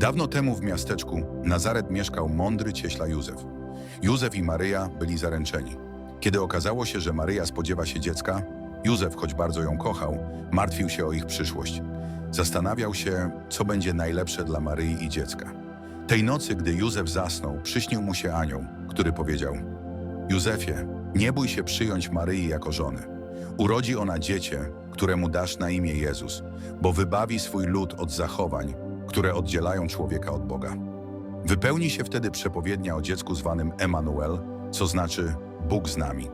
Dawno temu w miasteczku Nazaret mieszkał mądry cieśla Józef. Józef i Maryja byli zaręczeni. Kiedy okazało się, że Maryja spodziewa się dziecka, Józef, choć bardzo ją kochał, martwił się o ich przyszłość. Zastanawiał się, co będzie najlepsze dla Maryi i dziecka. Tej nocy, gdy Józef zasnął, przyśnił mu się anioł, który powiedział Józefie, nie bój się przyjąć Maryi jako żony. Urodzi ona dziecię, któremu dasz na imię Jezus, bo wybawi swój lud od zachowań, które oddzielają człowieka od Boga. Wypełni się wtedy przepowiednia o dziecku zwanym Emanuel, co znaczy Bóg z nami.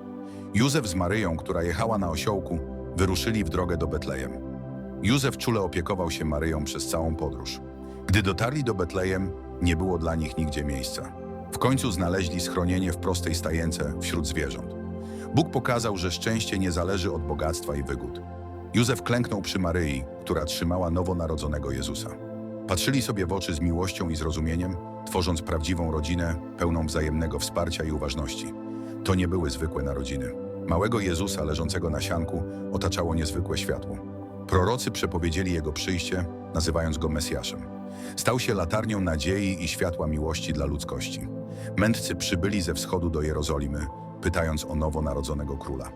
Józef z Maryją, która jechała na osiołku, wyruszyli w drogę do Betlejem. Józef czule opiekował się Maryją przez całą podróż. Gdy dotarli do Betlejem, nie było dla nich nigdzie miejsca. W końcu znaleźli schronienie w prostej stajence wśród zwierząt. Bóg pokazał, że szczęście nie zależy od bogactwa i wygód. Józef klęknął przy Maryi, która trzymała nowonarodzonego Jezusa. Patrzyli sobie w oczy z miłością i zrozumieniem, tworząc prawdziwą rodzinę, pełną wzajemnego wsparcia i uważności. To nie były zwykłe narodziny. Małego Jezusa leżącego na sianku otaczało niezwykłe światło. Prorocy przepowiedzieli Jego przyjście, nazywając Go Mesjaszem. Stał się latarnią nadziei i światła miłości dla ludzkości. Mędrcy przybyli ze wschodu do Jerozolimy, pytając o nowonarodzonego króla.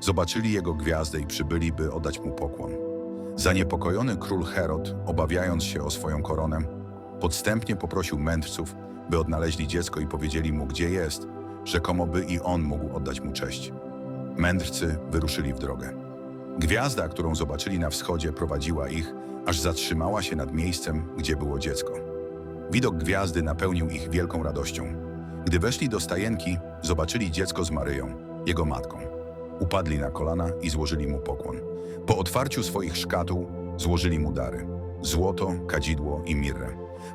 Zobaczyli Jego gwiazdę i przybyli, by oddać Mu pokłon. Zaniepokojony król Herod, obawiając się o swoją koronę, podstępnie poprosił mędrców, by odnaleźli dziecko i powiedzieli mu, gdzie jest, rzekomo by i on mógł oddać mu cześć. Mędrcy wyruszyli w drogę. Gwiazda, którą zobaczyli na wschodzie, prowadziła ich, aż zatrzymała się nad miejscem, gdzie było dziecko. Widok gwiazdy napełnił ich wielką radością. Gdy weszli do stajenki, zobaczyli dziecko z Maryją, jego matką. Upadli na kolana i złożyli mu pokłon. Po otwarciu swoich szkatuł złożyli mu dary: złoto, kadzidło i mirrę.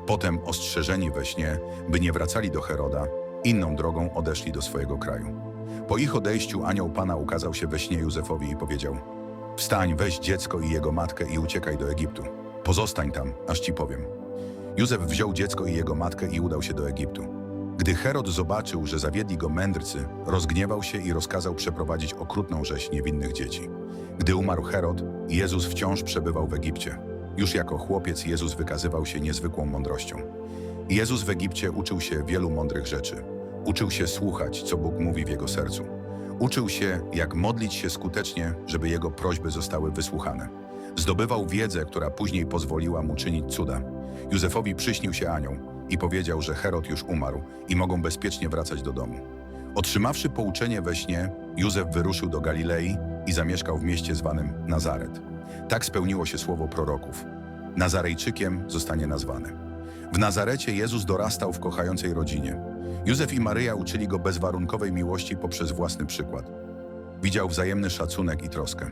Potem, ostrzeżeni we śnie, by nie wracali do Heroda, inną drogą odeszli do swojego kraju. Po ich odejściu anioł Pana ukazał się we śnie Józefowi i powiedział: Wstań, weź dziecko i jego matkę i uciekaj do Egiptu. Pozostań tam, aż ci powiem. Józef wziął dziecko i jego matkę i udał się do Egiptu. Gdy Herod zobaczył, że zawiedli go mędrcy, rozgniewał się i rozkazał przeprowadzić okrutną rzeź niewinnych dzieci. Gdy umarł Herod, Jezus wciąż przebywał w Egipcie. Już jako chłopiec Jezus wykazywał się niezwykłą mądrością. Jezus w Egipcie uczył się wielu mądrych rzeczy. Uczył się słuchać, co Bóg mówi w jego sercu. Uczył się, jak modlić się skutecznie, żeby jego prośby zostały wysłuchane. Zdobywał wiedzę, która później pozwoliła mu czynić cuda. Józefowi przyśnił się anioł i powiedział, że Herod już umarł i mogą bezpiecznie wracać do domu. Otrzymawszy pouczenie we śnie, Józef wyruszył do Galilei i zamieszkał w mieście zwanym Nazaret. Tak spełniło się słowo proroków. Nazarejczykiem zostanie nazwany. W Nazarecie Jezus dorastał w kochającej rodzinie. Józef i Maryja uczyli go bezwarunkowej miłości poprzez własny przykład. Widział wzajemny szacunek i troskę.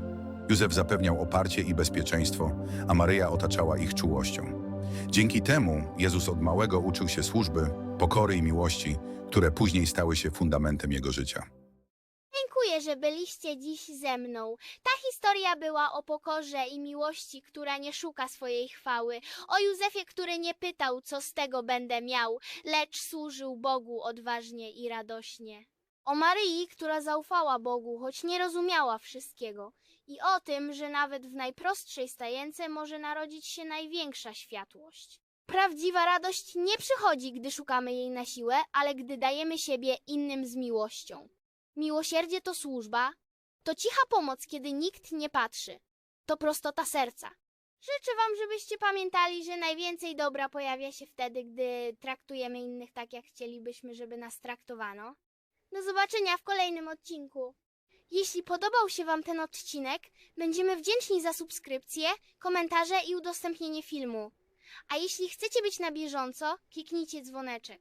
Józef zapewniał oparcie i bezpieczeństwo, a Maryja otaczała ich czułością. Dzięki temu Jezus od małego uczył się służby, pokory i miłości, które później stały się fundamentem jego życia. Dziękuję, że byliście dziś ze mną. Ta historia była o pokorze i miłości, która nie szuka swojej chwały, o Józefie, który nie pytał, co z tego będę miał, lecz służył Bogu odważnie i radośnie. O Maryi, która zaufała Bogu, choć nie rozumiała wszystkiego. I o tym, że nawet w najprostszej stajence może narodzić się największa światłość. Prawdziwa radość nie przychodzi, gdy szukamy jej na siłę, ale gdy dajemy siebie innym z miłością. Miłosierdzie to służba, to cicha pomoc, kiedy nikt nie patrzy. To prostota serca. Życzę Wam, żebyście pamiętali, że najwięcej dobra pojawia się wtedy, gdy traktujemy innych tak, jak chcielibyśmy, żeby nas traktowano. Do zobaczenia w kolejnym odcinku. Jeśli podobał się Wam ten odcinek, będziemy wdzięczni za subskrypcję, komentarze i udostępnienie filmu. A jeśli chcecie być na bieżąco, kliknijcie dzwoneczek.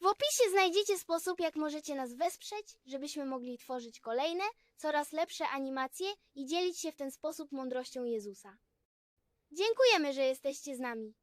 W opisie znajdziecie sposób, jak możecie nas wesprzeć, żebyśmy mogli tworzyć kolejne, coraz lepsze animacje i dzielić się w ten sposób mądrością Jezusa. Dziękujemy, że jesteście z nami.